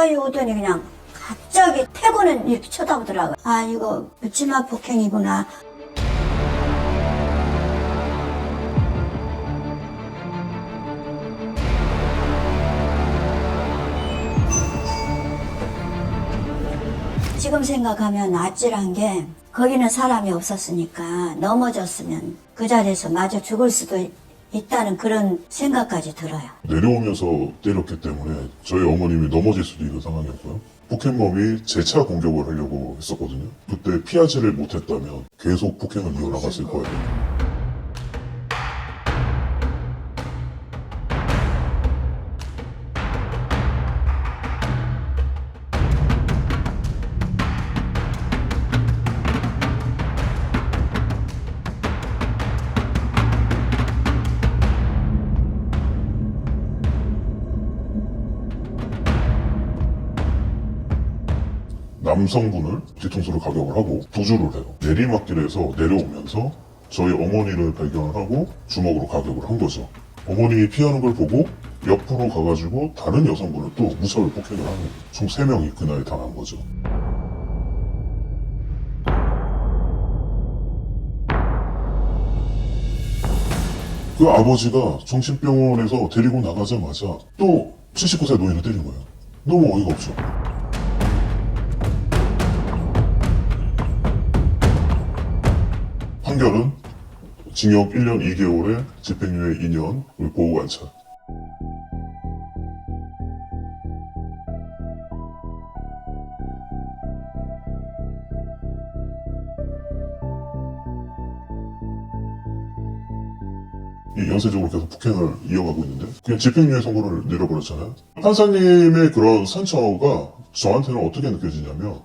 가까이 오더니 그냥 갑자기 태고는 이렇게 쳐다보더라고요. 아, 이거 묻지마 폭행이구나. 지금 생각하면 아찔한 게 거기는 사람이 없었으니까 넘어졌으면 그 자리에서 마저 죽을 수도 있- 있다는 그런 생각까지 들어요. 내려오면서 때렸기 때문에 저희 어머님이 넘어질 수도 있는 상황이었고요. 폭행범이 재차 공격을 하려고 했었거든요. 그때 피하지를 못했다면 계속 폭행을 이어나갔을 거예요. 남성분을 뒤통수로 가격을 하고 도주를 해요. 내리막길에서 내려오면서 저희 어머니를 발견을 하고 주먹으로 가격을 한 거죠. 어머님이 피하는 걸 보고 옆으로 가가지고 다른 여성분을 또 무차별 폭행을 하는. 총 3명이 그날 당한 거죠. 그 아버지가 정신병원에서 데리고 나가자마자 또 79세 노인을 때린 거예요. 너무 어이가 없죠. 판결은 징역 1년 2개월에 집행유예 2년 그리고 보호관찰. 이 연쇄적으로 계속 폭행을 이어가고 있는데 그냥 집행유예 선고를 내려버렸잖아요. 판사님의 그런 선처가 저한테는 어떻게 느껴지냐면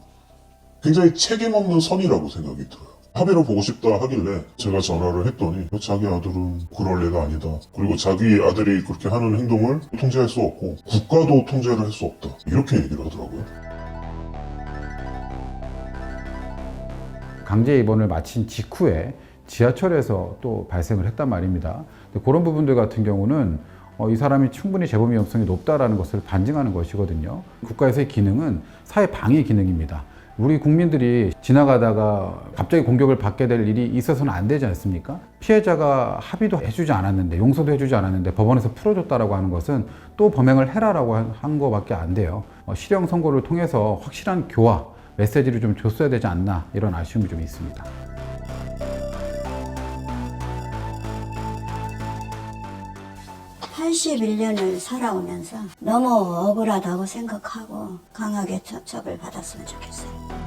굉장히 책임 없는 선이라고 생각이 들어요. 합의로 보고 싶다 하길래 제가 전화를 했더니 자기 아들은 그럴 애가 아니다. 그리고 자기 아들이 그렇게 하는 행동을 통제할 수 없고 국가도 통제를 할 수 없다. 이렇게 얘기를 하더라고요. 강제 입원을 마친 직후에 지하철에서 또 발생을 했단 말입니다. 그런 부분들 같은 경우는 어, 이 사람이 충분히 재범 위험성이 높다라는 것을 반증하는 것이거든요. 국가에서의 기능은 사회 방해 기능입니다. 우리 국민들이 지나가다가 갑자기 공격을 받게 될 일이 있어서는 안 되지 않습니까? 피해자가 합의도 해주지 않았는데 용서도 해주지 않았는데 법원에서 풀어줬다라고 하는 것은 또 범행을 해라라고 한- 한 거밖에 안 돼요. 어, 실형 선고를 통해서 확실한 교화 메시지를 좀 줬어야 되지 않나 이런 아쉬움이 좀 있습니다. 81년을 살아오면서 너무 억울하다고 생각하고 강하게 처- 처벌받았으면 좋겠어요.